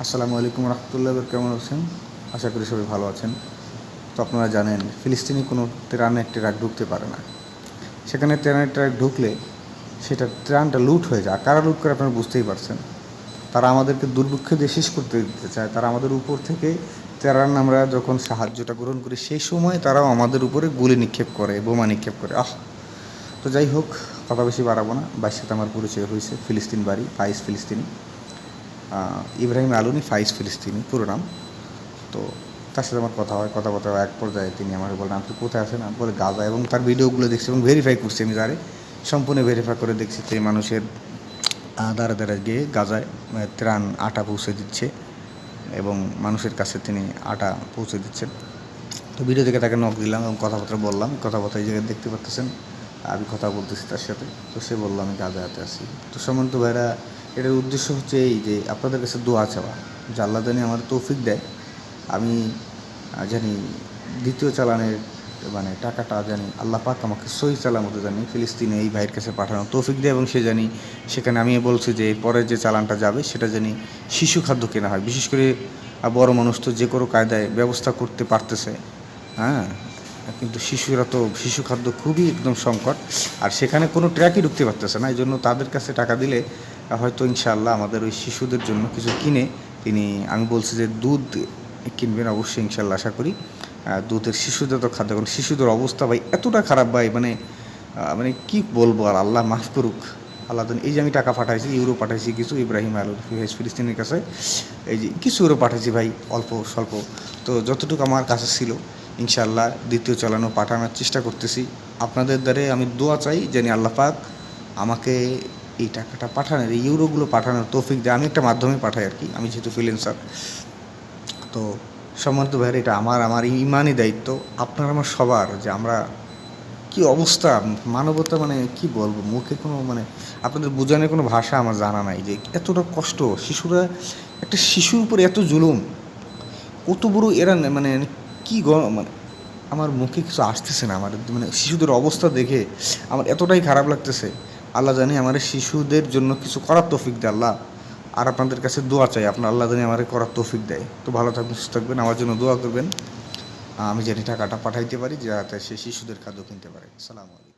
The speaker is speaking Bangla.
আসসালামু আলাইকুম রহমতুল্লাহ কেমন আছেন? আশা করি সবাই ভালো আছেন। তো আপনারা জানেন, ফিলিস্তিনি কোনো ত্রাণের ট্রাক ঢুকতে পারে না। সেখানে ত্রাণের ট্রাক ঢুকলে সেটা ত্রাণটা লুট হয়ে যায়। কারা লুট করে আপনারা বুঝতেই পারছেন। তারা আমাদেরকে দুর্ভিক্ষ দিয়ে শেষ করতে দিতে চায়। তারা আমাদের উপর থেকে ত্রাণ আমরা যখন সাহায্যটা গ্রহণ করি, সেই সময় তারাও আমাদের উপরে গুলি নিক্ষেপ করে, বোমা নিক্ষেপ করে। আহ! তো যাই হোক, কথা বেশি বাড়াবো না। বাইর সাথে আমার পরিচয় হয়েছে। ফিলিস্তিন বাড়ি ফাইস ফিলিস্তিনি। ইব্রাহিম আলুনি ফাইজ ফিলিস্তিনি, পুরো নাম। তো তার সাথে আমার কথা হয়, কথা বলতে এক পর্যায়ে তিনি আমাকে বলেন আপনি কোথায় আছেন? আমি বলে, গাজা। এবং তার ভিডিওগুলো দেখছি এবং ভেরিফাই করছি আমি তারে সম্পূর্ণ ভেরিফাই করে দেখছি যে মানুষের দ্বারা দ্বারা গিয়ে গাজায় ত্রাণ আটা পৌঁছে দিচ্ছে এবং মানুষের কাছে তিনি আটা পৌঁছে দিচ্ছেন। তো ভিডিও থেকে তাকে নক দিলাম এবং কথাবার্তা বললাম। কথাবার্তা এই জায়গায় দেখতে পাচ্ছেন আমি কথা বলতেছি তার সাথে। তো সে বলল, আমি গাজাতে আছি। তো সম্মানিত ভাইরা এটার উদ্দেশ্য হচ্ছে এই যে আপনাদের কাছে দোয়া চাওয়া। আল্লাহ জানি আমার তৌফিক দেয়। আমি জানি দ্বিতীয় চালানের মানে টাকাটা জানি আল্লাহ পাক আমাকে সহি চালামতো জানি ফিলিস্তিনে এই ভাইয়ের কাছে পাঠানো তৌফিক দেয় এবং সে জানি সেখানে আমি বলছি যে পরের যে চালানটা যাবে সেটা জানি শিশু খাদ্য কেনা হয়। বিশেষ করে বড় মানুষ তো যে কোনো কায়দায় ব্যবস্থা করতে পারতেছে। হ্যাঁ কিন্তু শিশুরা তো শিশু খাদ্য খুবই একদম সংকট। আর সেখানে কোনো ট্র্যাকই ঢুকতে পারতেছে না। এই জন্য তাদের কাছে টাকা দিলে হয়তো ইনশাআল্লাহ আমাদের ওই শিশুদের জন্য কিছু কিনে তিনি, আমি বলছি যে দুধ কিনবেন অবশ্যই ইনশাল্লাহ আশা করি। দুধের শিশুদের তো খাদ্য, কারণ শিশুদের অবস্থা ভাই এতটা খারাপ ভাই মানে মানে কি বলব আর, আল্লাহ মাফ করুক। আল্লাহ। এই যে আমি টাকা পাঠাইছি, ইউরো পাঠাইছি কিছু, ইব্রাহিম আলু ফিলিস্তিনের কাছে, এই যে কিছু ইউরো পাঠাইছি ভাই, অল্প স্বল্প। তো যতটুকু আমার কাছে ছিল, ইনশাআল্লাহ দ্বিতীয় চালানো পাঠানোর চেষ্টা করতেছি। আপনাদের দ্বারে আমি দোয়া চাই, জানি আল্লাহ পাক আমাকে এই টাকাটা পাঠানোর, এই ইউরোগুলো পাঠানোর তৌফিক দেয়। আমি একটা মাধ্যমে পাঠাই আর কি, আমি যেহেতু ফ্রিল্যান্সার তো সম্মানিত ভাইয়ের, এটা আমার আমার ইমানই দায়িত্ব। আপনার আমার সবার যে আমরা কি অবস্থা, মানবতা মানে কি বলব, মুখে কোনো মানে আপনাদের বোঝানোর কোনো ভাষা আমার জানা নাই যে এতটা কষ্ট। শিশুরা, একটা শিশুর উপরে এত জুলুম, কত বড় এরা মানে কি মানে আমার মুখে কিছু আসতেছে না। আমার মানে শিশুদের অবস্থা দেখে আমার এতটাই খারাপ লাগতেছে। আল্লাহ জানি আমার শিশুদের জন্য কিছু করার তৌফিক দেয় আল্লাহ। আর আপনাদের কাছে দোয়া চাই, আপনার আল্লাহ জানি আমার করার তৌফিক দেয়। তো ভালো থাকবেন, সুস্থ থাকবেন, আমার জন্য দোয়া করবেন। আমি জানি টাকাটা পাঠাইতে পারি, যাতে সে শিশুদের খাদ্য কিনতে পারে। সালাম আলাইকুম।